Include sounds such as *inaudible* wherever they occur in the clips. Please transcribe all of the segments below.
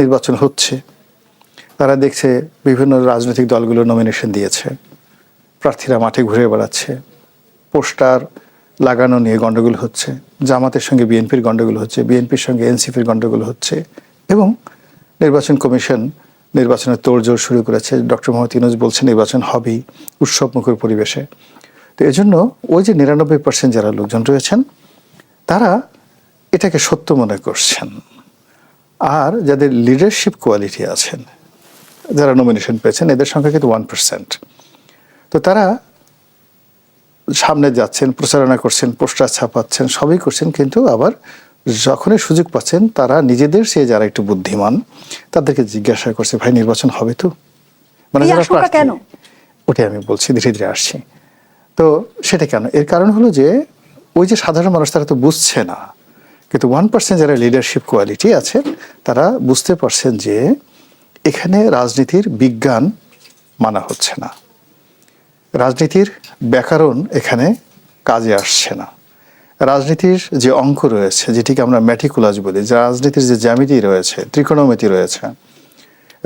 নির্বাচন হচ্ছে, তারা দেখছে বিভিন্ন রাজনৈতিক দলগুলো নমিনেশন দিয়েছে, প্রার্থীরা মাঠে ঘুরে বেড়াচ্ছে, পোস্টার লাগানো নিয়ে গন্ডগোল হচ্ছে, জামাতের সঙ্গে বিএনপির গন্ডগোল হচ্ছে, বিএনপির সঙ্গে এনসিপির গন্ডগোল হচ্ছে এবং নির্বাচন কমিশন নির্বাচনের তোড়জোড় শুরু করেছে। ডক্টর মোহাম্মদ ইউনুস বলছে নির্বাচন হবেই উৎসবমুখর পরিবেশে। তো এজন্য ওই যে নিরানব্বই পার্সেন্ট যারা লোকজন রয়েছেন, তারা এটাকে সত্য মনে করছেন। আর যাদের লিডারশিপ কোয়ালিটি আছেন যারা নমিনেশন পেয়েছেন এদের সংখ্যা কিন্তু ওয়ান পার্সেন্ট তো তারা সামনে যাচ্ছেন প্রচারণা করছেন পোস্টার ছাপাচ্ছেন সবই করছেন কিন্তু আবার যখনই সুযোগ পাচ্ছেন তারা নিজেদের সে যারা একটু বুদ্ধিমান তাদেরকে জিজ্ঞাসা করছে ভাই নির্বাচন হবে তো? মানে কেন? ওটাই আমি বলছি ধীরে ধীরে আসছি। তো সেটা কেন? এর কারণ হলো যে ওই যে সাধারণ মানুষ তারা তো বুঝছে না। কিন্তু ওয়ান পার্সেন্ট যারা লিডারশিপ কোয়ালিটি আছে, তারা বুঝতে পারছেন যে এখানে রাজনীতির বিজ্ঞান মানা হচ্ছে না। রাজনীতির ব্যাকরণ এখানে কাজে আসছে না। রাজনীতির যে অঙ্ক রয়েছে, যেটিকে আমরা ম্যাটিকুলাস বলি, যে রাজনীতির যে জ্যামিতি রয়েছে ত্রিকোণমিতি রয়েছে,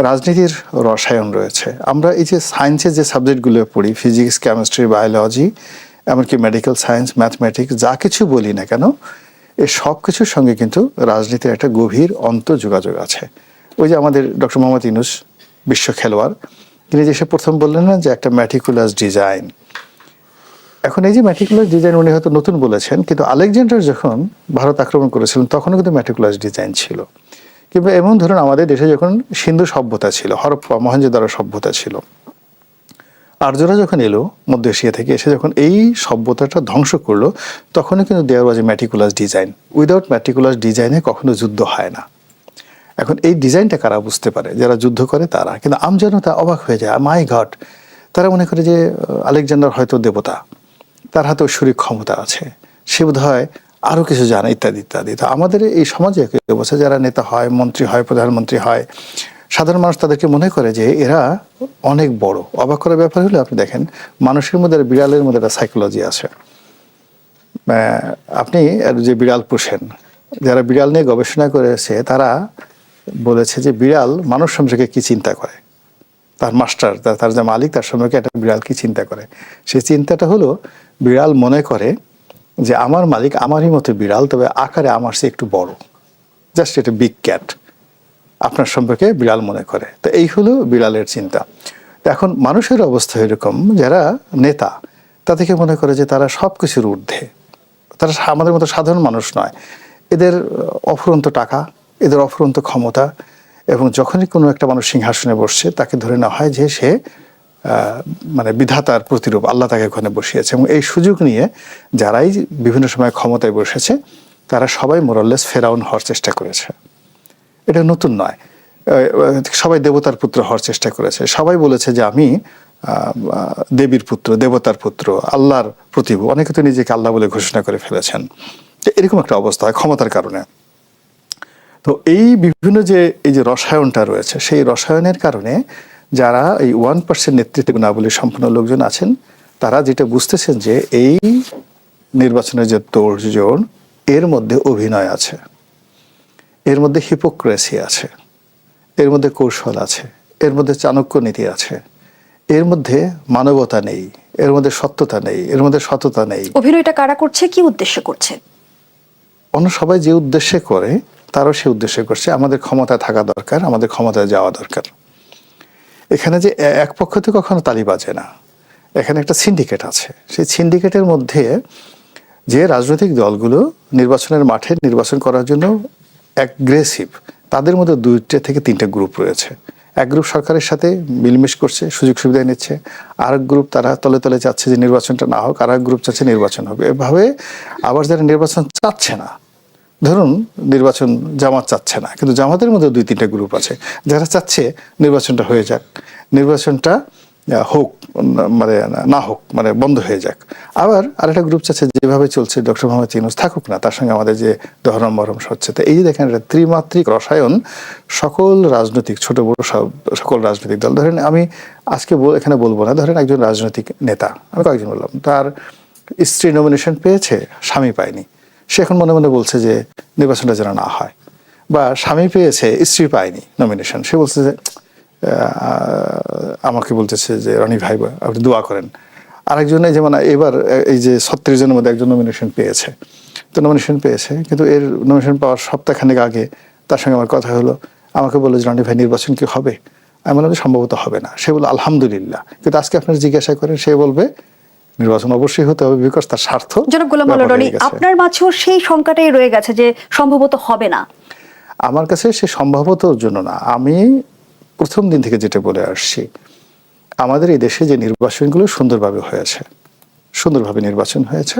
রাজনীতির রসায়ন রয়েছে। আমরা এই যে সায়েন্সের যে সাবজেক্টগুলো পড়ি ফিজিক্স কেমিস্ট্রি বায়োলজি এমনকি মেডিকেল সায়েন্স ম্যাথমেটিক্স যা কিছু বলি না কেন এই সব কিছুর সঙ্গে কিন্তু রাজনীতির একটা গভীর অন্ত যোগাযোগ আছে। ওই যে আমাদের ডক্টর মোহাম্মদ ইনুস বিশ্ব খেলোয়াড়, তিনি যে সে প্রথম বললেন না যে একটা ম্যাটিকুলাস ডিজাইন এখন এই যে ম্যাটিকুলাস ডিজাইন উনি হয়তো নতুন বলেছেন, কিন্তু আলেকজান্ডার যখন ভারত আক্রমণ করেছিলেন, তখনও কিন্তু ম্যাটিকুলাস ডিজাইন ছিল। কিংবা এমন ধরুন আমাদের দেশে যখন সিন্ধু সভ্যতা ছিল, হরপ্পা মহেঞ্জোদারো সভ্যতা ছিল আর্যরা যখন এলো মধ্য এশিয়া থেকে এসে যখন এই সভ্যতাটা ধ্বংস করল, তখনই কিন্তু there was a meticulous design without meticulous ডিজাইনে কখনো যুদ্ধ হয় না। এখন এই ডিজাইনটা কারা বুঝতে পারে? যারা যুদ্ধ করে তারা। কিন্তু আম আমজনতা অবাক হয়ে যায়। মাই ঘট তারা মনে করে যে আলেকজান্ডার হয়তো দেবতা। তার হাতে ঐশ্বরিক ক্ষমতা আছে। সে বোধ হয় আরও কিছু জানে, ইত্যাদি ইত্যাদি। তো আমাদের এই সমাজে অবস্থা যারা নেতা হয়, মন্ত্রী হয়, প্রধানমন্ত্রী হয় সাধারণ মানুষ তাদেরকে মনে করে যে এরা অনেক বড়। অবাক করার ব্যাপার হলে, আপনি দেখেন, মানুষের মধ্যে বিড়ালের মধ্যে একটা সাইকোলজি আছে। আপনি যে বিড়াল পোষেন, যারা বিড়াল নিয়ে গবেষণা করেছে, তারা বলেছে যে বিড়াল মানুষ সম্পর্কে কি চিন্তা করে? তার মাস্টার, তার যে মালিক, তার সম্পর্কে একটা বিড়াল কি চিন্তা করে? সেই চিন্তাটা হলো, বিড়াল মনে করে যে আমার মালিক আমারই মতো বিড়াল, তবে আকারে আমার সে একটু বড়। জাস্ট এটা বিগ ক্যাট আপনার সম্পর্কে বিড়াল মনে করে। তো এই হলো বিড়ালের চিন্তা। এখন মানুষের অবস্থা এরকম, যারা নেতা, তাদেরকে মনে করে যে তারা সব কিছুর ঊর্ধ্বে। তারা আমাদের মতো সাধারণ মানুষ নয়। এদের অফুরন্ত টাকা, এদের অফুরন্ত ক্ষমতা এবং যখনই কোনো একটা মানুষ সিংহাসনে বসছে, তাকে ধরে নেওয়া হয় যে সে মানে বিধাতার প্রতিরূপ, আল্লাহ তাকে ওখানে বসিয়েছে। এবং এই সুযোগ নিয়ে যারাই বিভিন্ন সময় ক্ষমতায় বসেছে, তারা সবাই মোরাল্লেস ফেরাউন হওয়ার চেষ্টা করেছে। এটা নতুন নয়। সবাই দেবতার পুত্র হওয়ার চেষ্টা করেছে। সবাই বলেছে যে আমি দেবীর পুত্র, দেবতার পুত্র, আল্লাহর প্রতিভু। অনেকে তো নিজেকে আল্লাহ বলে ঘোষণা করে ফেলেছেন। এরকম একটা অবস্থা হয় ক্ষমতার কারণে। তো এই বিভিন্ন যে, এই যে রসায়নটা রয়েছে, সেই রসায়নের কারণে যারা এই ওয়ান পার্সেন্ট নেতৃত্ব গুণাবলী সম্পন্ন লোকজন আছেন, তারা যেটা বুঝতেছেন যে এই নির্বাচনের যে তোড়জোড় এর মধ্যে অভিনয় আছে। এর মধ্যে হিপোক্রেসি আছে এর মধ্যে কৌশল আছে এর মধ্যে চাণক্য নীতি আছে এর মধ্যে মানবতা নেই এর মধ্যে সত্যতা নেই এর মধ্যে সততা নেই। অভিনয়টা কারা করছে কি উদ্দেশ্য করছে? অন্য সবাই যে উদ্দেশ্যে করে তারও সে উদ্দেশ্যে করছে। আমাদের ক্ষমতায় থাকা দরকার আমাদের ক্ষমতায় যাওয়া দরকার। এখানে যে এক পক্ষ থেকে কখনো তালি বাজে না। এখানে একটা সিন্ডিকেট আছে। সেই সিন্ডিকেটের মধ্যে যে রাজনৈতিক দলগুলো নির্বাচনের মাঠে নির্বাচন করার জন্য অ্যাগ্রেসিভ তাদের মধ্যে দুইটা থেকে তিনটা গ্রুপ রয়েছে। এক গ্রুপ সরকারের সাথে মিলমিশ করছে, সুযোগ সুবিধা নিচ্ছে। আর এক গ্রুপ তারা তলে তলে চাচ্ছে যে নির্বাচনটা না হোক আর এক গ্রুপ চাচ্ছে নির্বাচন হবে এভাবে আবার যারা নির্বাচন চাচ্ছে না, ধরুন নির্বাচন জামাত চাচ্ছে না, কিন্তু জামাতের মধ্যে দুই তিনটা গ্রুপ আছে। যারা চাচ্ছে নির্বাচনটা হয়ে যাক, নির্বাচনটা হোক মানে না হোক মানে বন্ধ হয়ে যাক। আবার আরেকটা গ্রুপ চাচ্ছে যেভাবে চলছে ডক্টর মোহাম্মদ ইউনুস থাকুক না, তার সঙ্গে আমাদের যে দহরম মরম হচ্ছে তো এই যে দেখেন, একটা ত্রিমাত্রিক রসায়ন, সকল রাজনৈতিক, ছোট বড় সব, সকল রাজনৈতিক দল। ধরেন আমি আজকে এখানে বলব না, ধরেন একজন রাজনৈতিক নেতা, আমি কয়েকজন বললাম, তার স্ত্রী নমিনেশন পেয়েছে, স্বামী পায়নি। সে এখন মনে মনে বলছে যে, নির্বাচনটা যেন না হয়। বা স্বামী পেয়েছে, স্ত্রী পায়নি নমিনেশন সে বলছে যে আমাকে বলতেছে যে রনি ভাই আপনি দোয়া করেন। আরেকজন যেমন এবার এই যে ছত্রিশ জনের মধ্যে একজন নমিনেশন পেয়েছে। তো নমিনেশন পেয়েছে কিন্তু এর নমিনেশন পাওয়ার সপ্তাহখানেক আগে তার সঙ্গে আমার কথা হলো। আমাকে বলল যে রনি ভাই নির্বাচন কি হবে? আমি বললাম সম্ভবত হবে না। সে বলল আলহামদুলিল্লাহ। কিন্তু আজকে আপনার জিজ্ঞাসা করেন সে বলবে নির্বাচন অবশ্যই হতে হবে বিকজ তার স্বার্থ জনাব গোলাম। আপনার মাঝেও সেই শঙ্কাটাই রয়ে গেছে যে সম্ভবত হবে না। আমার কাছে সে সম্ভবত জন্য না। আমি প্রথম দিন থেকে যেটা বলে আসছি, আমাদের এই দেশে যে নির্বাচনগুলো সুন্দরভাবে হয়েছে, সুন্দরভাবে নির্বাচন হয়েছে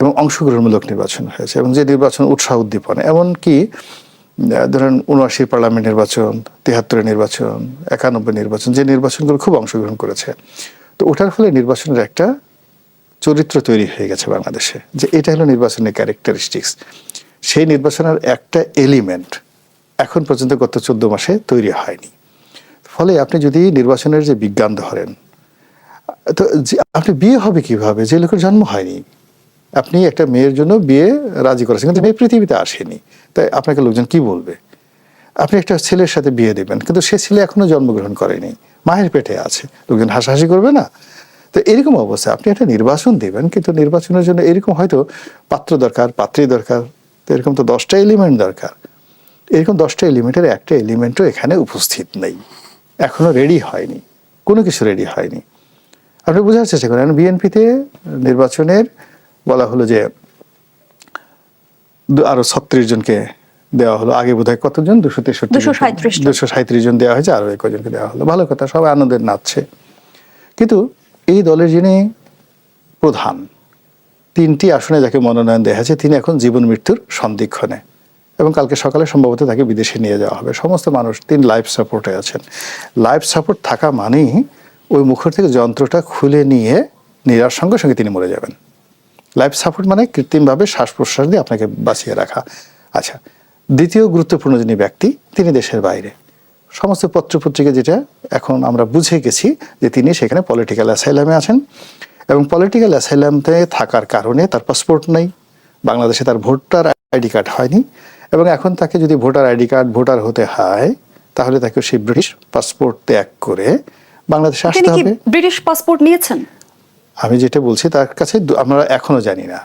এবং অংশগ্রহণমূলক নির্বাচন হয়েছে এবং যে নির্বাচন উৎসাহ উদ্দীপনা, এমনকি ধরেন উনআশি পার্লামেন্ট নির্বাচন তিহাত্তরের নির্বাচন, একানব্বই নির্বাচন, যে নির্বাচনগুলো খুব অংশগ্রহণ করেছে, তো ওটার ফলে নির্বাচনের একটা চরিত্র তৈরি হয়ে গেছে বাংলাদেশে, যে এটা হলো নির্বাচনের ক্যারেক্টারিস্টিক্স সেই নির্বাচনের একটা এলিমেন্ট এখন পর্যন্ত গত চোদ্দ মাসে তৈরি হয়নি। ফলে আপনি যদি নির্বাচনের যে বিজ্ঞান ধরেন, তো আপনি বিয়ে হবে কীভাবে? যে লোকের জন্ম হয়নি। আপনি একটা মেয়ের জন্য বিয়ে রাজি করেছেন, কিন্তু মেয়ে পৃথিবীতে আসেনি। তাই আপনাকে লোকজন কি বলবে? আপনি একটা ছেলের সাথে বিয়ে দেবেন, কিন্তু সে ছেলে এখনও জন্মগ্রহণ করেনি, মায়ের পেটে আছে, লোকজন হাসাহাসি করবে না? তো এরকম অবস্থা, আপনি একটা নির্বাচন দেবেন, কিন্তু নির্বাচনের জন্য এরকম হয়তো পাত্র দরকার, পাত্রী দরকার, তো এরকম তো দশটা এলিমেন্ট দরকার। এরকম দশটা এলিমেন্টের একটা এলিমেন্টও এখানে উপস্থিত নেই। এখনও রেডি হয়নি। কোনো কিছু রেডি হয়নি। আপনি বোঝার চেষ্টা করেন বিএনপিতে নির্বাচনের বলা হলো যে আরও ছত্রিশ জনকে দেওয়া হলো। আগে বোধহয় কতজন? দুশো তেষট্টি 237 জন। দুশো সাঁত্রিশ জন দেওয়া হয়েছে আরও কজনকে দেওয়া হলো। ভালো কথা সবাই আনন্দের নাচছে। কিন্তু এই দলের যিনি প্রধান তিনটি আসনে যাকে মনোনয়ন দেওয়া হয়েছে তিনি এখন জীবন মৃত্যুর সন্দিক্ষণে এবং কালকে সকালে সম্ভবত তাকে বিদেশে নিয়ে যাওয়া হবে। সমস্ত মানুষ তিনি লাইফ সাপোর্টে আছেন। লাইফ সাপোর্ট থাকা মানেই ওই মুখর থেকে যন্ত্রটা খুলে নিয়ে নেওয়ার সঙ্গে সঙ্গে তিনি মরে যাবেন। লাইফ সাপোর্ট মানে কৃত্রিমভাবে শ্বাস প্রশ্বাস দিয়ে আপনাকে বাঁচিয়ে রাখা। আচ্ছা দ্বিতীয় গুরুত্বপূর্ণ যিনি ব্যক্তি, তিনি দেশের বাইরে। সমস্ত পত্রপত্রিকা যেটা, এখন আমরা বুঝে গেছি যে তিনি সেখানে পলিটিক্যাল অ্যাসাইলামে আছেন এবং পলিটিক্যাল অ্যাসাইলামতে থাকার কারণে তার পাসপোর্ট নেই। বাংলাদেশে তার ভোটার আইডি কার্ড হয়নি। এবং এখন তাকে যদি ভোটার আইডি কার্ড ভোটার হতে হয় তাহলে তাকে সেই ব্রিটিশ পাসপোর্ট ত্যাগ করে বাংলাদেশে আসতে হবে। ব্রিটিশ পাসপোর্ট নিয়েছেন? আমি যেটা বলছি তার কাছে আমরা এখনও জানি না।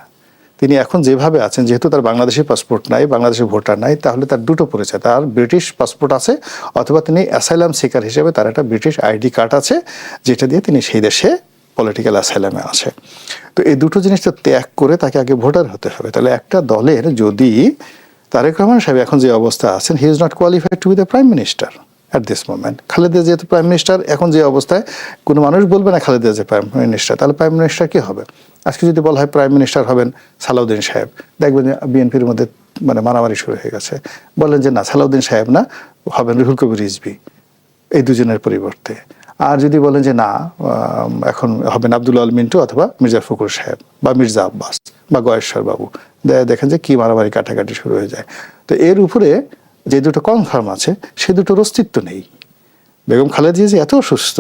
তিনি এখন যেভাবে আছেন যেহেতু তার বাংলাদেশি পাসপোর্ট নাই বাংলাদেশের ভোটার নাই তাহলে তার দুটো পরিচয় তার ব্রিটিশ পাসপোর্ট আছে অথবা তিনি অ্যাসাইলাম সিকার হিসেবে তার একটা ব্রিটিশ আইডি কার্ড আছে যেটা দিয়ে তিনি সেই দেশে পলিটিক্যাল অ্যাসাইলামে আছে। তো এই দুটো জিনিসটা ত্যাগ করে তাকে আগে ভোটার হতে হবে। তাহলে একটা দলের যদি তারেক রহমান সাহেব এখন যে অবস্থা আছেন he is not qualified to be the prime minister at this moment Khaleda যেহেতু প্রাইম মিনিস্টার এখন যে অবস্থায় কোনো মানুষ বলবে না খালেদা যে প্রাইম মিনিস্টার তাহলে প্রাইম মিনিস্টার কি হবে? আজকে যদি বলা হয় প্রাইম মিনিস্টার হবেন সালাউদ্দিন সাহেব, দেখবেন যে বিএনপির মধ্যে মানে মারামারি শুরু হয়ে গেছে। বললেন যে না, সালাউদ্দিন সাহেব না, হবেন রুহুল কবির রিজবি এই দুজনের পরিবর্তে। আর যদি বলেন যে না এখন হবেন আব্দুল আল মিন্টু অথবা মির্জা ফখরুল সাহেব বা মির্জা আব্বাস বা গয়েশ্বর বাবু দেখেন যে কি মারামারি কাটাকাটি শুরু হয়ে যায়। তো এর উপরে যে দুটো কনফার্ম আছে সে দুটোর অস্তিত্ব নেই। বেগম খালেদা যে এত অসুস্থ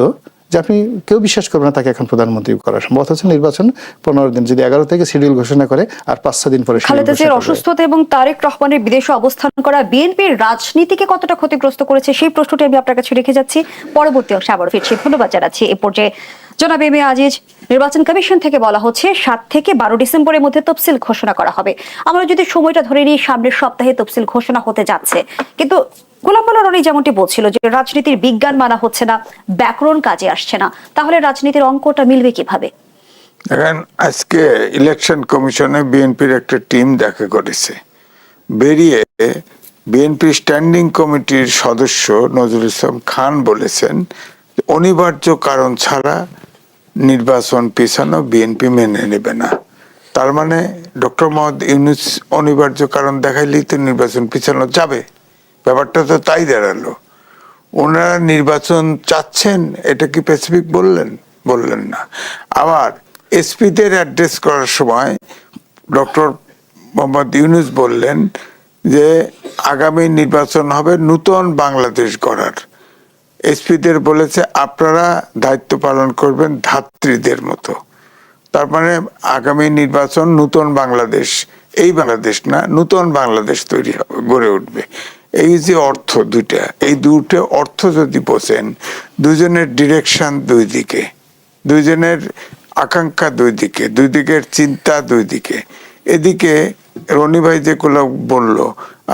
যে আপনি কেউ বিশ্বাস করবে না তাকে এখন প্রধানমন্ত্রী করা সম্ভব। অথচ নির্বাচন পনেরো দিন যদি এগারো থেকে শিডিউল ঘোষণা করে আর পাঁচ ছ দিন পরে খালেদা জিয়ার অসুস্থতা এবং তারেক রহমানের বিদেশে অবস্থান করা বিএনপির রাজনীতিকে কতটা ক্ষতিগ্রস্ত করেছে সেই প্রশ্নটি আমি আপনার কাছে রেখে যাচ্ছি। পরবর্তী অংশে আবার ফিরছি। ধন্যবাদ জানাচ্ছি। এ পর্যায়ে জনাব এম এ আজিজ নির্বাচন কমিশন থেকে বলা হচ্ছে সাত থেকে বারো ডিসেম্বরের মধ্যে তফসিল ঘোষণা করা হবে। আমরা যদি সময়টা ধরে নিই, সামনের সপ্তাহে তফসিল ঘোষণা হতে যাচ্ছে। কিন্তু গোলাম রনি যেমনটি বলছিল যে রাজনীতির বিজ্ঞান মানা হচ্ছে না, ব্যাকরণ কাজে আসছে না। তাহলে রাজনীতির অঙ্কটা মিলবে কীভাবে? এখন আজকে ইলেকশন কমিশনে বিএনপির একটা টিম দেখা করেছে। বেরিয়ে বিএনপি স্ট্যান্ডিং কমিটির সদস্য নজরুল ইসলাম খান বলেছেন, অনিবার্য কারণ ছাড়া নির্বাচন পেছানো বিএনপি মেনে নেবে না। তার মানে ডক্টর মোহাম্মদ ইউনুস অনিবার্য কারণ দেখাইলেই তো নির্বাচন পিছানো যাবে। ব্যাপারটা তো তাই দাঁড়াল। ওনারা নির্বাচন চাচ্ছেন, এটা কি স্পেসিফিক বললেন? বললেন না। আবার এসপিদের অ্যাড্রেস করার সময় ডক্টর মোহাম্মদ ইউনুস বললেন যে, আগামী নির্বাচন হবে নূতন বাংলাদেশ গড়ার। এসপিদের বলেছে, আপনারা দায়িত্ব পালন করবেন ধাত্রীদের মতো। তার মানে আগামী নির্বাচন নূতন বাংলাদেশ, এই বাংলাদেশ না, নূতন বাংলাদেশ তৈরি হবে, গড়ে উঠবে। এই যে অর্থ দুইটা, এই দুটো অর্থ যদি বোঝেন দুজনের ডিরেকশন দুই দিকে, দুইজনের আকাঙ্ক্ষা দুই দিকে, দুই দিকের চিন্তা দুই দিকে। এদিকে রনি ভাই যেগুলো বলল,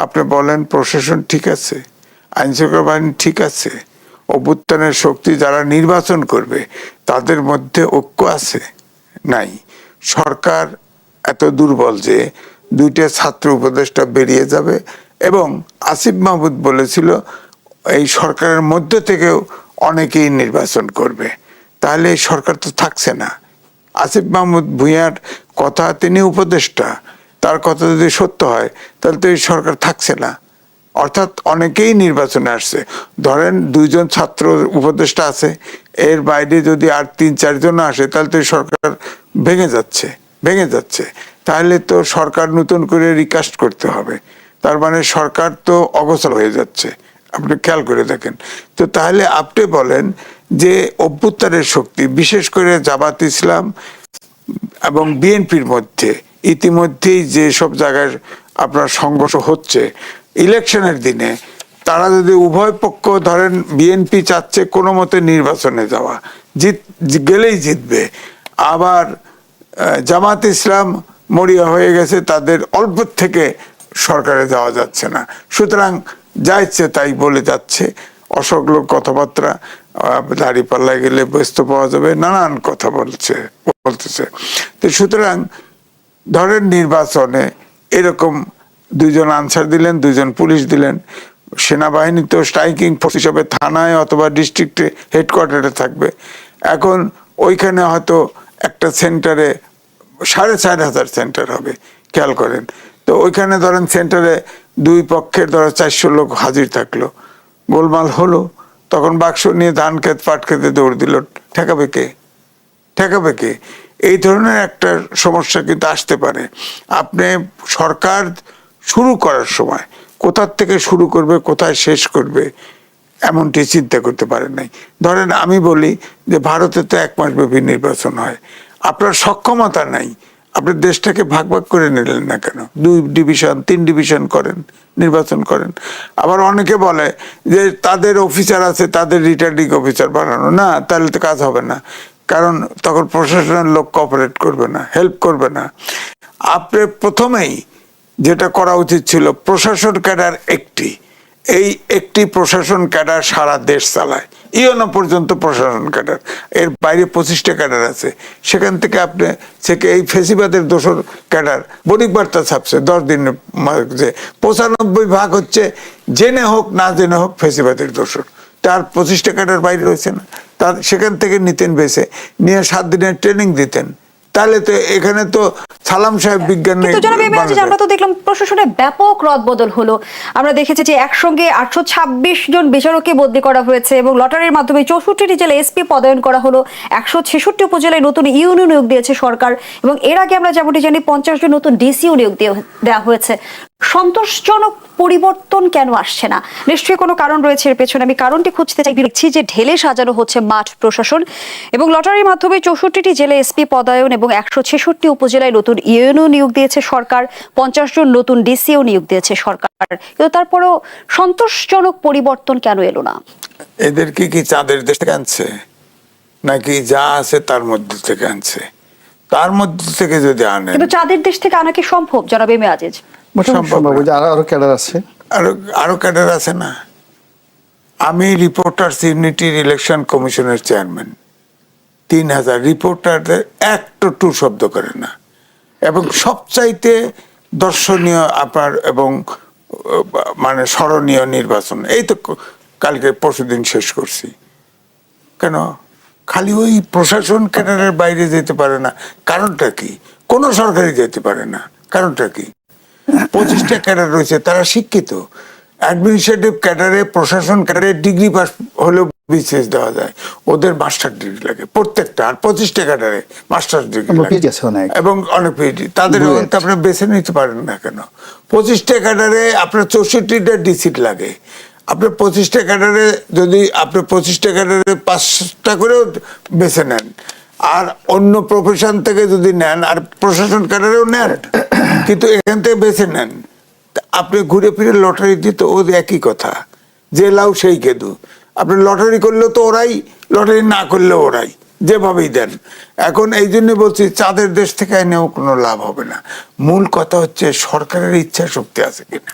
আপনি বলেন প্রশাসন ঠিক আছে আইন শৃঙ্খলা বাহিনী ঠিক আছে অভ্যুত্থানের শক্তি যারা নির্বাচন করবে, তাদের মধ্যে ঐক্য আছে? নাই। সরকার এত দুর্বল যে দুইটা ছাত্র উপদেষ্টা বেরিয়ে যাবে এবং আসিফ মাহমুদ বলেছিল, এই সরকারের মধ্যে থেকেও অনেকেই নির্বাচন করবে। তাহলে সরকার তো থাকছে না। আসিফ মাহমুদ ভূঁইয়ার কথা, তিনি উপদেষ্টা, তার কথা যদি সত্য হয়, তাহলে তো এই সরকার থাকছে না। অর্থাৎ অনেকেই নির্বাচনে আসছে। ধরেন দুইজন ছাত্র উপদেষ্টা আছে, এর বাইরে যদি আর তিন চারজন আসে, তাহলে তো সরকার ভেঙে যাচ্ছে ভেঙে যাচ্ছে। তাহলে তো সরকার নতুন করে রিকাস্ট করতে হবে। তার মানে সরকার তো অগোচর হয়ে যাচ্ছে। আপনি খেয়াল করে দেখেন। তো তাহলে আপনি বলেন যে অভ্যুত্থানের শক্তি, বিশেষ করে জামাত ইসলাম এবং বিএনপির মধ্যে, ইতিমধ্যেই যে সব জায়গায় আপনার সংঘর্ষ হচ্ছে ইলেকশনের দিনে তারা যদি উভয় পক্ষ ধরেন বিএনপি চাচ্ছে কোনো মতে নির্বাচনে যাওয়া, জিত, গেলেই জিতবে। আবার জামাত ইসলাম মরিয়া হয়ে গেছে, তাদের অল্প থেকে সরকারে যাওয়া যাচ্ছে না। সুতরাং যা ইচ্ছে তাই বলে যাচ্ছে। অসংখ্য কথাবার্তা দাঁড়িয়ে পাল্লায় গেলে ব্যস্ত পাওয়া যাবে, নানান কথা বলছে, বলতেছে। তো সুতরাং ধরেন নির্বাচনে এরকম দুইজন আনসার দিলেন, দুইজন পুলিশ দিলেন। সেনাবাহিনী তো স্ট্রাইকিং ফোর্স হিসাবে থানায় অথবা ডিস্ট্রিক্টে হেডকোয়ার্টারে থাকবে। এখন ওইখানে হয়তো একটা সেন্টারে সাড়ে চার হাজার সেন্টার হবে, খেয়াল করেন। তো ওইখানে ধরেন সেন্টারে দুই পক্ষের ধরো চারশো লোক হাজির থাকল। গোলমাল হলো, তখন বাক্স নিয়ে ধান ক্ষেত, পাট খেতে দৌড় দিল। ঠেকাবে কে? ঠেকাবে কে? এই ধরনের একটা সমস্যা কিন্তু আসতে পারে। আপনি সরকার শুরু করার সময়, কোথার থেকে শুরু করবে, কোথায় শেষ করবে, এমনটি চিন্তা করতে পারেন নাই। ধরেন আমি বলি যে ভারতে তো এক মাস ব্যাপী নির্বাচন হয়। আপনার সক্ষমতা নাই। আপনি দেশটাকে ভাগ ভাগ করে নিলেন না কেন? দুই ডিভিশন, তিন ডিভিশন করেন, নির্বাচন করেন। আবার অনেকে বলে যে তাদের অফিসার আছে, তাদের রিটার্নিং অফিসার বানানো। না, তাহলে তো কাজ হবে না। কারণ তখন প্রশাসনের লোক কোঅপারেট করবে না হেল্প করবে না। আপনি প্রথমেই যেটা করা উচিত ছিল, প্রশাসন ক্যাডার একটি। এই একটি প্রশাসন ক্যাডার সারা দেশ চালায়। ইয়নো পর্যন্ত প্রশাসন ক্যাডার। এর বাইরে পঁচিশটা ক্যাডার আছে। সেখান থেকে আপনি থেকে এই ফেসিবাদের দোসর ক্যাডার বণিক বার্তা ছাপছে দশ দিন যে পঁচানব্বই ভাগ হচ্ছে জেনে হোক, না জেনে হোক ফেসিবাদের দোসর তার পঁচিশটা ক্যাডার বাইরে রয়েছে না। তার সেখান থেকে নিতেন বেছে। নিয়ে সাত দিনের ট্রেনিং দিতেন। তাহলে তো এখানে তো সালাম সাহেব বিজ্ঞান কিন্তু জনাব আমরা তো দেখলাম প্রশাসনে ব্যাপক রদবদল হলো। আমরা দেখেছি যে একসঙ্গে আটশো ছাব্বিশ জন বিচারককে বদলি করা হয়েছে এবং লটারির মাধ্যমে চৌষট্টি জেলায় এসপি পদায়ন করা হলো। একশো ছেষট্টি উপজেলায় নতুন ইউনিয়ন নিয়োগ দিয়েছে সরকার এবং এর আগে আমরা যেমনটি জানি পঞ্চাশ জন নতুন ডিসিও নিয়োগ দেওয়া হয়েছে। সন্তোষজনক পরিবর্তন কেন আসছে না? নিশ্চয়ই কোনো কারণ রয়েছে এর পেছনে। আমি কারণটি খুঁজতে চাই। দেখছি যে ঢেলে সাজানো হচ্ছে মাঠ প্রশাসন এবং লটারির মাধ্যমে চৌষট্টিটি জেলায় এসপি পদায়ন এবং একশো ছেষট্টি উপজেলায় নতুন ইউএনও নিয়োগ দিয়েছে সরকার পঞ্চাশ জন নতুন ডিসিও নিয়োগ দিয়েছে সরকার। কিন্তু তারপরও সন্তোষজনক পরিবর্তন কেন এলো না? এদেরকে কি চাঁদের দেশ থেকে আনছে? নাকি যা আছে তার মধ্যে থেকে আনছে? তার মধ্যে থেকে যদি আনে কিন্তু চাঁদের দেশ থেকে আনা কি সম্ভব জনাব এম আজিজ সম্ভব আরও আরও ক্যাডার আছে। আরও আরও ক্যাডার আছে না। আমি রিপোর্টার্স ইউনিটির ইলেকশন কমিশনের চেয়ারম্যান। তিন হাজার রিপোর্টারদের একটা টু শব্দ করে না। এবং সবচাইতে দর্শনীয় আপনার এবং মানে স্মরণীয় নির্বাচন এই তো কালকে পরশুদিন শেষ করছি। কেন? খালি ওই প্রশাসন ক্যাডারের বাইরে যেতে পারে না। কারণটা কি? কোনো সরকারি যেতে পারে না। কারণটা কি? পঁচিশটা ক্যাডার রয়েছে তারা শিক্ষিত। অ্যাডমিনিস্ট্রেটিভ ক্যাডারে প্রশাসন ক্যাডারে ডিগ্রি পাস হলেও বিসিএস দেওয়া যায়। ওদের মাস্টার ডিগ্রি লাগে প্রত্যেকটা আর পঁচিশটা ক্যাডারে মাস্টার ডিগ্রি এবং অনেক। পিএইচডি তাদের। আপনি বেছে নিতে পারেন না কেন। পঁচিশটা ক্যাডারে আপনার চৌষট্টিটা ডিসিট লাগে। আপনি পঁচিশটা ক্যাডারে যদি আপনি পঁচিশটা ক্যাডারে পাঁচটা করেও বেছে নেন আর অন্য প্রফেশন থেকে যদি নেন আর প্রশাসন ক্যাডারেও নেন *coughs* কিন্তু এখান থেকে বেছে নেন আপনি ঘুরে ফিরে লটারি দিত ও একই কথা। যে লাউ সেই কেদু আপনি লটারি করলেও তো ওরাই লটারি না করলেও ওরাই যেভাবেই দেন। এখন এই জন্য বলছি চাঁদের দেশ থেকে এনেও কোনো লাভ হবে না। মূল কথা হচ্ছে সরকারের ইচ্ছা শক্তি আছে কিনা।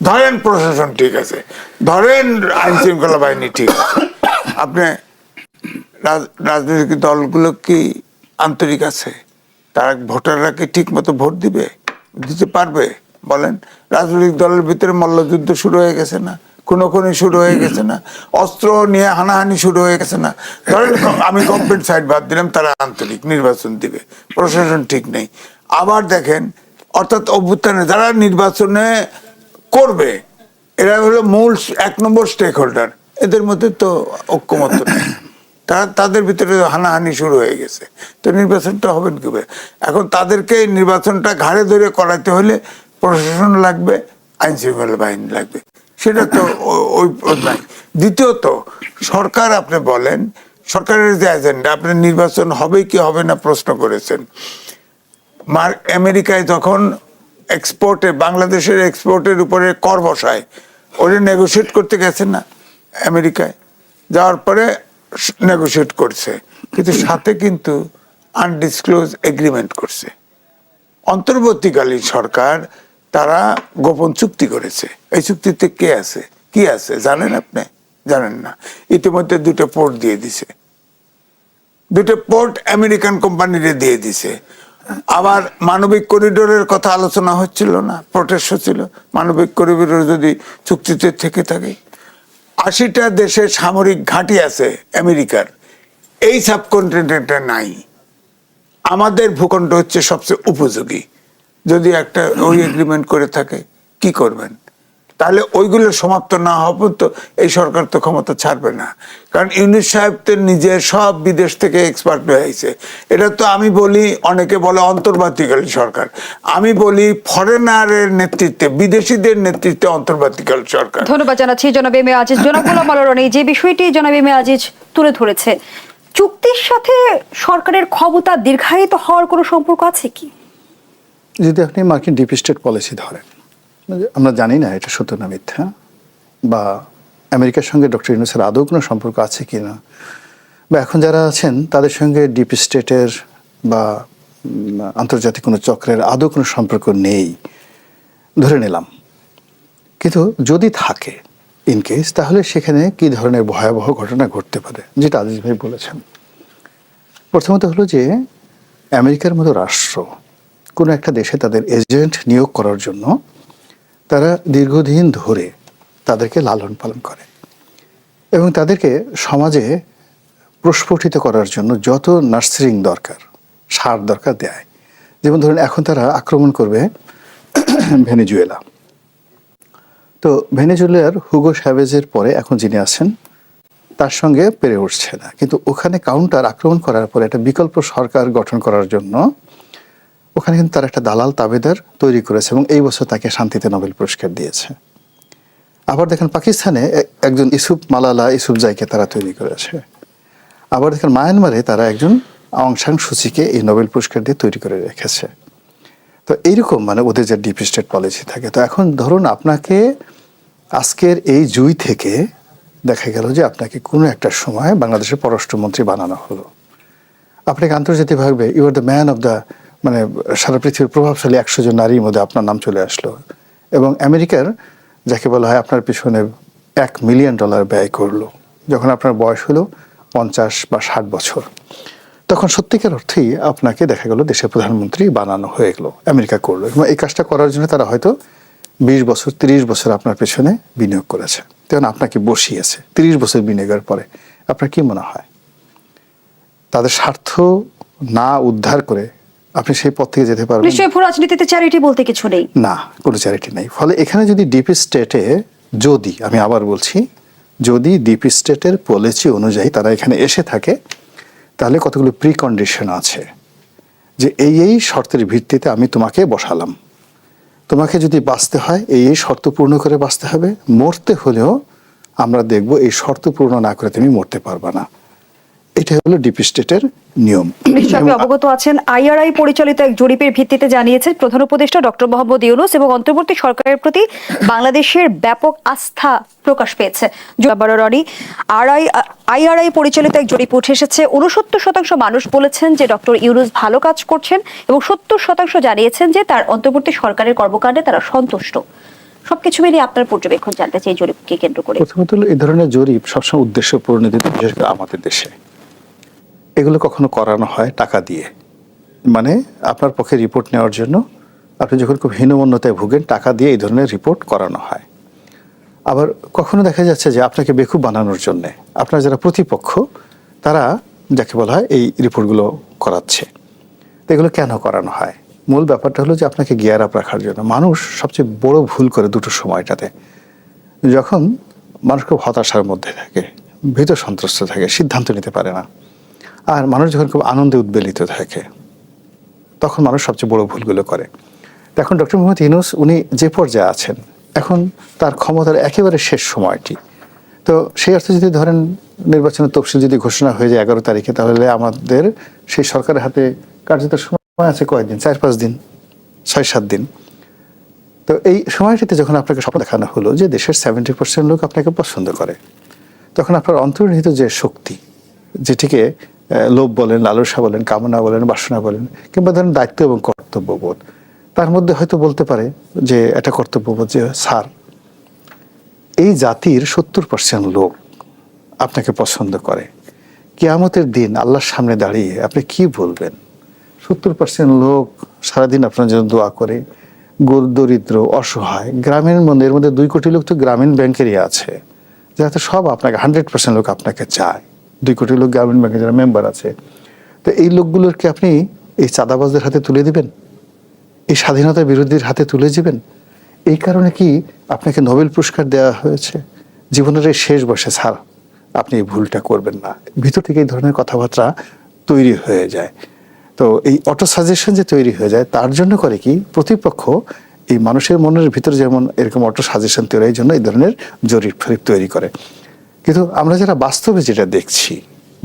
ধরেন প্রশাসন ঠিক আছে। ধরেন আইন শৃঙ্খলা বাহিনী ঠিক আছে। আপনি রাজনৈতিক দলগুলো কি আন্তরিক আছে? তারা ভোটাররা কি ঠিক মতো ভোট দিবে? দিতে পারবে? বলেন, রাজনৈতিক দলের ভিতরে মল্লযুদ্ধ শুরু হয়ে গেছে না? কোনো খুনোখুনি শুরু হয়ে গেছে না? অস্ত্র নিয়ে হানাহানি শুরু হয়ে গেছে না? ধরেন, আমি গভর্নমেন্ট সাইড বাদ দিলাম, তারা আন্তরিক, নির্বাচন দিবে। প্রশাসন ঠিক নেই। আবার দেখেন, অর্থাৎ অভ্যুত্থানে যারা নির্বাচনে করবে, এরা হলো মূল এক নম্বর স্টেক হোল্ডার এদের মধ্যে তো ঐক্যমত্য নেই। তারা তাদের ভিতরে হানাহানি শুরু হয়ে গেছে। তো নির্বাচনটা হবেন কীভাবে? এখন তাদেরকে নির্বাচনটা ঘাড়ে ধরে করাতে হলে প্রশাসন লাগবে, আইন শৃঙ্খলা বাহিনী লাগবে। সেটা তো ওই নাই দ্বিতীয়ত, সরকার আপনি বলেন, সরকারের যে এজেন্ডা আপনি নির্বাচন হবে কি হবে না প্রশ্ন করেছেন। মার, আমেরিকায় যখন এক্সপোর্টে বাংলাদেশের এক্সপোর্টের উপরে কর বসায়, ওরা নেগোসিয়েট করতে গেছে না আমেরিকায়। যাওয়ার পরে নেগোশিয়েট করছে। কিন্তু সাথে কিন্তু আনডিসক্লোজ এগ্রিমেন্ট করছে। অন্তর্বর্তীকালীন সরকার তারা গোপন চুক্তি করেছে। এই চুক্তিতে কে আছে? কি আছে? জানেন আপনি? জানেন না। ইতিমধ্যে দুটো পোর্ট দিয়ে দিছে। দুটো পোর্ট আমেরিকান কোম্পানিরে দিয়ে দিছে। আবার মানবিক করিডোরের কথা আলোচনা হচ্ছিল না প্রোটেস্ট হচ্ছিল। মানবিক করিডোর যদি চুক্তিতে থেকে থাকে আশিটা দেশের সামরিক ঘাঁটি আছে আমেরিকার। এই সাবকন্টিনেন্টে নাই। আমাদের ভূখণ্ড হচ্ছে সবচেয়ে উপযোগী। যদি একটা ওই এগ্রিমেন্ট করে থাকে, কি করবেন? তাহলে ওইগুলো সমাপ্ত না হওয়া পর্যন্ত এই সরকার তো ক্ষমতা ছাড়বে না। কারণ ইউনিস সাহেব তো নিজে সব বিদেশ থেকে এক্সপার্ট হয়ে আইছে। এটা তো আমি বলি অনেকে বলে অন্তর্বর্তীকালীন সরকার। আমি বলি ফরেনারের নেতৃত্বে বিদেশিদের নেতৃত্বে অন্তর্বর্তীকালীন সরকার। ধন্যবাদ জানাচ্ছি জনাব এম আজিজ। জনাব গোলাম আলোড়ন যে বিষয়টি জনাব এম আজিজ তুলে ধরেছে চুক্তির সাথে সরকারের ক্ষমতা দীর্ঘায়িত হওয়ার কোনো সম্পর্ক আছে কি? যদি আপনি মার্কিন ডিপ স্টেট পলিসি ধরেন আমরা জানি না এটা সত্য না মিথ্যা, বা আমেরিকার সঙ্গে ডক্টর ইউনুসের আদৌ কোনো সম্পর্ক আছে কি না বা এখন যারা আছেন তাদের সঙ্গে ডিপ স্টেটের বা আন্তর্জাতিক কোনো চক্রের আদৌ কোনো সম্পর্ক নেই। ধরে নিলাম। কিন্তু যদি থাকে ইন কেস তাহলে সেখানে কি ধরনের ভয়াবহ ঘটনা ঘটতে পারে, যেটা আজিজ ভাই বলেছেন। প্রথমত হলো যে, আমেরিকার মতো রাষ্ট্র কোনো একটা দেশে তাদের এজেন্ট নিয়োগ করার জন্য তারা দীর্ঘদিন ধরে তাদেরকে লালন পালন করে এবং তাদেরকে সমাজে প্রস্ফুটিত করার জন্য যত নার্সারিং দরকার, সার দরকার দেয়। যেমন ধরুন, এখন তারা আক্রমণ করবে ভেনেজুয়েলা। তো ভেনেজুয়েলার হুগো স্যাভেজের পরে এখন যিনি আছেন, তার সঙ্গে পেরে উঠছে না। কিন্তু ওখানে কাউন্টার আক্রমণ করার পরে একটা বিকল্প সরকার গঠন করার জন্য ওখানে কিন্তু তার একটা দালাল তাবেদার তৈরি করেছে এবং এই বছর তাকে শান্তিতে নোবেল পুরস্কার দিয়েছে। আবার দেখেন পাকিস্তানে একজন ইসুফ মালালা ইসুফ জাইকে তারা তৈরি করেছে। আবার দেখেন মায়ানমারে তারা একজন অং সান সুচিকে এই নোবেল পুরস্কার দিয়ে তৈরি করে রেখেছে। তো এইরকম মানে ওদের যে ডিপ স্টেট পলিসি থাকে। তো এখন ধরুন আপনাকে আজকের এই জুই থেকে দেখা গেল যে আপনাকে কোনো একটা সময় বাংলাদেশের পররাষ্ট্রমন্ত্রী বানানো হলো। আপনাকে আন্তর্জাতিকভাবে you are the man of the মানে সারা পৃথিবীর প্রভাবশালী একশো জন নারীর মধ্যে আপনার নাম চলে আসলো। এবং আমেরিকার যাকে বলা হয় আপনার পিছনে এক মিলিয়ন ডলার ব্যয় করল, যখন আপনার বয়স হলো পঞ্চাশ বা ষাট বছর। তখন সত্যিকার অর্থেই আপনাকে দেখা গেল দেশের প্রধানমন্ত্রী বানানো হয়ে গেলো, আমেরিকা করল। এবং এই কাজটা করার জন্য তারা হয়তো বিশ বছর, তিরিশ বছর আপনার পেছনে বিনিয়োগ করেছে। তখন আপনাকে বসিয়েছে, তিরিশ বছর বিনিয়োগের পরে। আপনার কি মনে হয়? তাদের স্বার্থ না উদ্ধার করে আপনি সেই পথ থেকে যেতে পারবেন। নিশ্চয়ই ভূ রাজনীতিতে চ্যারিটি বলতে কিছু নেই। না কোনো চ্যারিটি নেই। ফলে এখানে যদি ডিপ স্টেটে যদি আমি আবার বলছি যদি ডিপ স্টেটের পলিসি অনুযায়ী তারা এখানে এসে থাকে তাহলে কতগুলো প্রি কন্ডিশন আছে যে এই এই শর্তের ভিত্তিতে আমি তোমাকে বসালাম। তোমাকে যদি বাঁচতে হয় এই এই শর্ত পূর্ণ করে বাঁচতে হবে। মরতে হলেও আমরা দেখব এই শর্ত পূর্ণ না করে তুমি মরতে পারবা না। এটা হলো ডিপ স্টেটের নিয়ম। এবং অবগত আছেন আইআরআই পরিচালিত এক জরিপের ভিত্তিতে জানিয়েছেন প্রধান উপদেষ্টা ডক্টর মোহাম্মদ ইউনুস এবং অন্তর্বর্তী সরকারের প্রতি বাংলাদেশের ব্যাপক আস্থা প্রকাশ পেয়েছে। রনি আরআই আইআরআই পরিচালিত এক জরিপ উঠে এসেছে। উনসত্তর শতাংশ মানুষ বলেছেন যে ডক্টর ইউনুস ভালো কাজ করছেন এবং সত্তর শতাংশ জানিয়েছেন যে তার অন্তর্বর্তী সরকারের কর্মকাণ্ডে তারা সন্তুষ্ট। সবকিছু মিলিয়ে আপনার পর্যবেক্ষণ জানতে চাই জরিপকে কেন্দ্র করে। প্রথমত এই ধরনের জরিপ সবসময় উদ্দেশ্য পরিণতিতে বিশেষ করে আমাদের দেশে। এগুলো কখনো করানো হয় টাকা দিয়ে। মানে আপনার পক্ষে রিপোর্ট নেওয়ার জন্য আপনি যখন খুব হীনমন্যতায় ভুগেন, টাকা দিয়ে এই ধরনের রিপোর্ট করানো হয়। আবার কখনো দেখা যাচ্ছে যে আপনাকে বেকুব বানানোর জন্যে আপনার যারা প্রতিপক্ষ, তারা যাকে বলা হয় এই রিপোর্টগুলো করাচ্ছে। তো এগুলো কেন করানো হয়? মূল ব্যাপারটা হলো যে আপনাকে গিয়ার আপ রাখার জন্য। মানুষ সবচেয়ে বড় ভুল করে দুটো সময়টাতে। যখন মানুষ খুব হতাশার মধ্যে থাকে, ভীত সন্ত্রস্ত থাকে, সিদ্ধান্ত নিতে পারে না। আর মানুষ যখন খুব আনন্দে উদ্বেলিত থাকে, তখন মানুষ সবচেয়ে বড় ভুলগুলো করে। এখন ডক্টর মোহাম্মদ ইউনুস, উনি যে পর্যায়ে আছেন, এখন তার ক্ষমতার একেবারে শেষ সময়টি। তো সেই অর্থে যদি ধরেন, নির্বাচনের তফসিল যদি ঘোষণা হয়ে যায় এগারো তারিখে, তাহলে আমাদের সেই সরকারের হাতে কার্যত সময় আছে কয়েকদিন, চার পাঁচ দিন, ছয় সাত দিন। তো এই সময়টিতে যখন আপনাকে স্বপ্ন দেখানো হলো যে দেশের সেভেন্টি পার্সেন্ট লোক আপনাকে পছন্দ করে, তখন আপনার অন্তর্নিহিত যে শক্তি, যেটিকে লোভ বলেন, লালসা বলেন, কামনা বলেন, বাসনা বলেন, কিংবা ধরেন দায়িত্ব এবং কর্তব্যবোধ। তার মধ্যে হয়তো বলতে পারে যে এটা কর্তব্যবোধ যে, স্যার, এই জাতির সত্তর পার্সেন্ট লোক আপনাকে পছন্দ করে। কিয়ামতের দিন আল্লাহর সামনে দাঁড়িয়ে আপনি কি বলবেন? সত্তর পার্সেন্ট লোক সারাদিন আপনার জন্য দোয়া করে দরিদ্র, অসহায়, গ্রামীণ মধ্যে, এর মধ্যে দুই কোটি লোক তো গ্রামীণ ব্যাংকেরই আছে, যাতে সব আপনাকে, হান্ড্রেড পার্সেন্ট লোক আপনাকে চায়। দুই কোটি লোক গ্রামীণ ব্যাংকের যারা মেম্বার আছে, তো এই লোকগুলোকে আপনি এই চাঁদাবাজদের হাতে তুলে দিবেন? এই স্বাধীনতা বিরোধীর হাতে তুলে দিবেন? এই কারণে কি আপনাকে নোবেল পুরস্কার দেওয়া হয়েছে? জীবনের এই শেষ বয়সে, স্যার, আপনি এই ভুলটা করবেন না। ভিতর থেকে এই ধরনের কথাবার্তা তৈরি হয়ে যায়। তো এই অটো সাজেশন যে তৈরি হয়ে যায়, তার জন্য করে কি প্রতিপক্ষ এই মানুষের মনের ভিতরে যেমন এরকম অটো সাজেশন তৈরির জন্য এই ধরনের জরিপ ফরিপ তৈরি করে। কিন্তু আমরা যারা বাস্তবে যেটা দেখছি,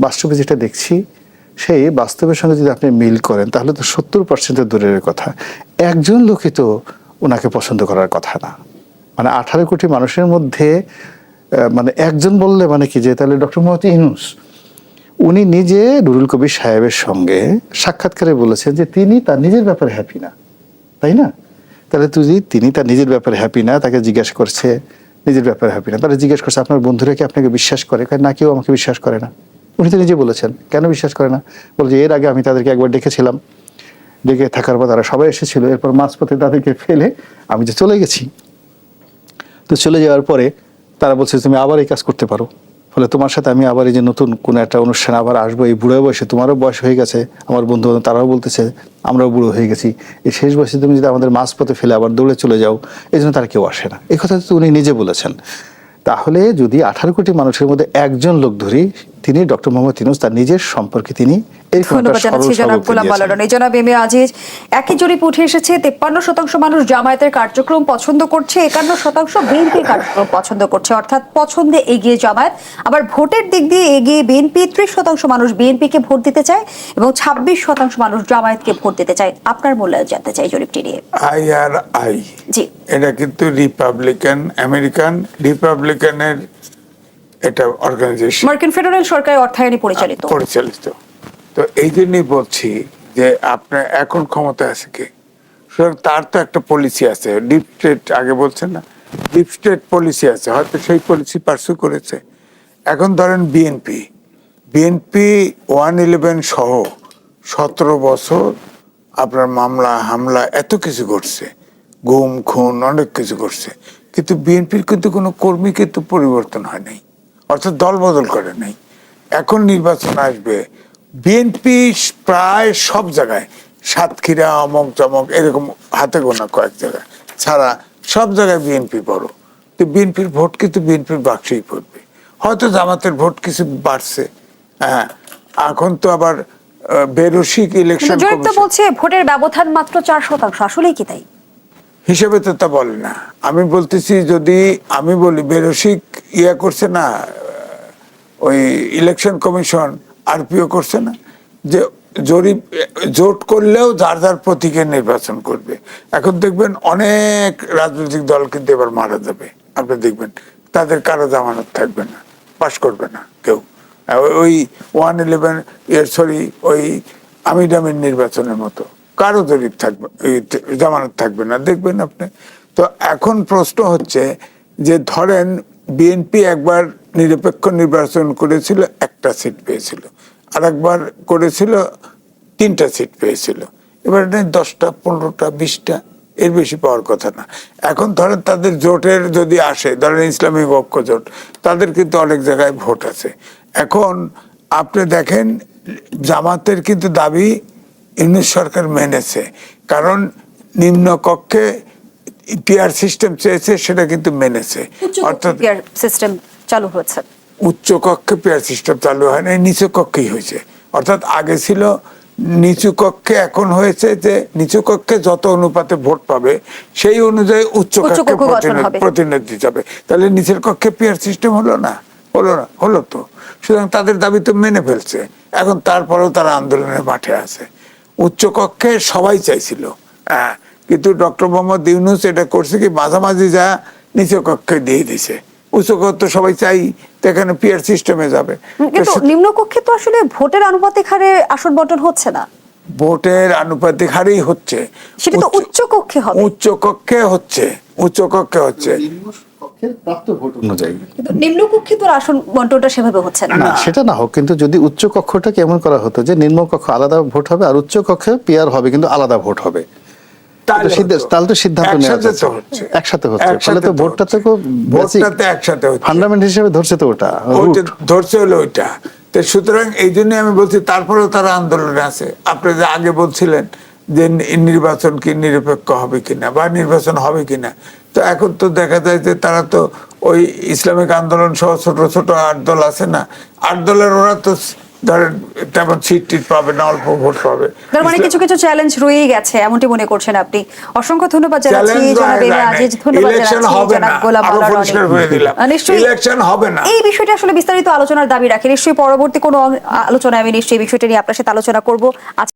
বাস্তবে যেটা দেখছি, সেই বাস্তবের সঙ্গে যদি আপনি মিল করেন, তাহলে তো সত্তর পার্সেন্টের দূরের কথা। একজন লোকই তো ওনাকে পছন্দ করার কথা না। মানে আঠারো কোটি মানুষের মধ্যে মানে একজন বললে মানে কি যে, তাহলে ডক্টর মোহাম্মদ ইউনুস, উনি নিজে নুরুল কবির সাহেবের সঙ্গে সাক্ষাৎকারে বলেছেন যে তিনি তার নিজের ব্যাপারে হ্যাপি না। তাই না? তাহলে তুই তিনি তার নিজের ব্যাপারে হ্যাপি না, তাকে জিজ্ঞাসা করছে নিজের ব্যাপারে হবে না। তারা জিজ্ঞেস করছে, আপনার বন্ধুরা কি আপনাকে বিশ্বাস করে? না, কেউ আমাকে বিশ্বাস করে না। উনি তো নিজে বলেছেন, কেন বিশ্বাস করে না? বলছে, এর আগে আমি তাদেরকে একবার ডেকেছিলাম ডেকে থাকার পর তারা সবাই এসেছিল। এরপর মাঝপথে তাদেরকে ফেলে আমি যে চলে গেছি। তো চলে যাওয়ার পরে তারা বলছে, তুমি আবার এই কাজ করতে পারো। ফলে তোমার সাথে আমি আবার এই যে নতুন কোনো একটা অনুষ্ঠানে আবার আসব, এই বুড়ো বয়সে তোমারও বয়স হয়ে গেছে, আমার বন্ধু বান্ধব তারাও বলতেছে, আমরাও বুড়ো হয়ে গেছি। এই শেষ বয়সে তুমি যদি আমাদের মাছ পথে ফেলে আবার দৌড়ে চলে যাও, এই জন্য তারা কেউ আসে না। এই কথা তো উনি নিজে বলেছেন। তাহলে যদি আঠারো কোটি মানুষের মধ্যে একজন লোক ধরি তিনি ডক্টর মোহাম্মদ ইনুস তার নিজের সম্পর্কে তিনি এরকম ধন্যবাদ জানাচ্ছি জনাব গোলাম দিয়েছেন। বালারন জনাব এম এ আজিজ একই জরিপ উঠে এসেছে তেপ্পান্ন শতাংশ মানুষ জামায়াতের কার্যক্রম পছন্দ করছে একান্ন শতাংশ বিএনপির কার্যক্রম পছন্দ করছে অর্থাৎ পছন্দে এগিয়ে জামায়াত। আবার ভোটের দিক দিয়ে এগিয়ে বিএনপি ত্রিশ শতাংশ মানুষ বিএনপিকে ভোট দিতে চায় এবং ছাব্বিশ শতাংশ মানুষ জামায়াতকে ভোট দিতে চায়। আপনার মূল্যায়ন জানতে চাই জরিপটি নিয়ে। আই আর আই জি। এটা কিন্তু রিপাবলিকান আমেরিকান রিপাবলিকানের এটা অর্গানাইজেশন মার্কিন ফেডারেল সরকারের অর্থায়নে পরিচালিত। পরিচালিত। তো এই জন্যই বলছি যে আপনার এখন ক্ষমতা আছে কে? সুতরাং তার তো একটা পলিসি আছে। ডিপ স্টেট আগে বলছেন না ডিপ স্টেট পলিসি আছে। হয়তো সেই পলিসি পার্সু করেছে। এখন ধরেন বিএনপি বিএনপি ওয়ান ইলেভেন সহ সতেরো বছর আপনার মামলা হামলা এত কিছু করছে গুম খুন অনেক কিছু করছে কিন্তু বিএনপির কিন্তু কোনো কর্মী কিন্তু পরিবর্তন হয় নাই। অর্থাৎ দল বদল করে নাই। এখন নির্বাচন আসবে। বিএনপি প্রায় সব জায়গায় সাতক্ষীরা অমক জমক এরকম হাতে গোনা কয়েক জায়গায়। ছাড়া সব জায়গায় বিএনপি বড়। তো বিএনপির ভোট কিন্তু বিএনপির বাক্সেই পড়বে। হয়তো জামাতের ভোট কিছু বাড়ছে। হ্যাঁ এখন তো আবার বেরসিক ইলেকশন বলছে ভোটের ব্যবধান মাত্র চার শতাংশ। আসলেই কি তাই? হিসেবে তো তা বলে না। আমি বলতেছি যদি আমি বলি, বেরসিক ইয়া করছে না, ওই ইলেকশন কমিশন আরপিও করছে না, যে জরিপ, জোট করলেও যার যার প্রতীকে নির্বাচন করবে। এখন দেখবেন অনেক রাজনৈতিক দল কিন্তু এবার মারা যাবে। আপনি দেখবেন, তাদের কারও জামানত থাকবে না, পাশ করবে না কেউ। ওই- ওয়ান ইলেভেন সরি, ওই আমিডামির নির্বাচনের মতো। কারও জরিপ থাকবে জামানত থাকবে না, দেখবেন আপনি। তো এখন প্রশ্ন হচ্ছে যে ধরেন বিএনপি একবার নিরপেক্ষ নির্বাচন করেছিল, একটা সিট পেয়েছিল। আর একবার করেছিল, তিনটা সিট পেয়েছিল। এবার দশটা, পনেরোটা, বিশটা, এর বেশি পাওয়ার কথা না। এখন ধরেন তাদের জোটের যদি আসে, ধরেন ইসলামিক ঐক্য জোট, তাদের কিন্তু অনেক জায়গায় ভোট আছে। এখন আপনি দেখেন, জামাতের কিন্তু দাবি ইউনিট সরকার মেনেছে। কারণ নিম্ন কক্ষে পিআর সিস্টেম চেয়েছে সেটা কিন্তু মেনেছে। অর্থাৎ সিস্টেম চালু হয়েছে। উচ্চ কক্ষে পেয়ার সিস্টেম চালু হয় না নিচু কক্ষেই হয়েছে। অর্থাৎ আগে ছিল নিচু কক্ষে এখন হয়েছে যে নিচু কক্ষে যত অনুপাতে ভোট পাবে সেই অনুযায়ী উচ্চ কক্ষে প্রতিনিধি- প্রতিনিধি যাবে। তাহলে নিচের কক্ষে পেয়ার সিস্টেম হলো না? হলো না হলো তো। সুতরাং তাদের দাবি তো মেনে ফেলছে। এখন তারপরেও তারা আন্দোলনের মাঠে আছে। উচ্চ কক্ষে সবাই চাইছিল। হ্যাঁ কিন্তু ডক্টর মোহাম্মদ ইউনুস এটা করছে কি মাঝামাঝি যা নিচু কক্ষে দিয়ে দিছে। উচ্চ কক্ষ তো সবাই চাই এখানে পিয়ার সিস্টেমে যাবে। কিন্তু নিম্নকক্ষে তো আসলে ভোটের আনুপাতিক হারে আসন বন্টন হচ্ছে না। ভোটের আনুপাতিক হারেই হচ্ছে। সেটা তো উচ্চ কক্ষে হবে। উচ্চ কক্ষে হচ্ছে উচ্চ কক্ষে হচ্ছে। প্রাপ্ত ভোট অনুযায়ী কিন্তু নিম্নকক্ষে তো আসন বন্টনটা সেভাবে হচ্ছে না। না সেটা না হোক কিন্তু যদি উচ্চ কক্ষটা কেমন করা হতো যে নিম্ন কক্ষ আলাদা ভোট হবে আর উচ্চ কক্ষে পিয়ার হবে কিন্তু আলাদা ভোট হবে। তাহলে তো সিদ্ধ- হতো। তাহলে তো সিদ্ধান্ত একসাথে হচ্ছে। একসাথে হচ্ছে। ফলে তো ভোটটা তো ভোটটাতে একসাথে হচ্ছে। ফান্ডামেন্ট হিসেবে ধরছে তো ওটা ধরছে হলো ওইটা। তো সুতরাং এই জন্য আমি বলছি তারপরেও তারা আন্দোলনে আছে। আপনি যে আগে বলছিলেন যে নির্বাচন কি নিরপেক্ষ হবে কিনা বা নির্বাচন হবে কিনা তো এখন তো দেখা যায় যে তারা তো ওই ইসলামিক আন্দোলন সহ ছোট ছোট আট দল আছে না? আট দলের ওরা তো ধরেন তেমন সিট টিট পাবে না অল্প ভোট পাবে। তার মানে কিছু কিছু চ্যালেঞ্জ রয়েই গেছে এমনটি মনে করছেন আপনি? অসংখ্য ধন্যবাদ জানাচ্ছি জনাব আজিজ ধন্যবাদ জানাচ্ছি হবে না। জনাব গোলাম ইলেকশন হবে এই বিষয়টি আসলে বিস্তারিত আলোচনার দাবি রাখে। নিশ্চয়ই পরবর্তী কোনো আলোচনায় আমি নিশ্চয়ই বিষয়টি নিয়ে আপনার সাথে আলোচনা করব।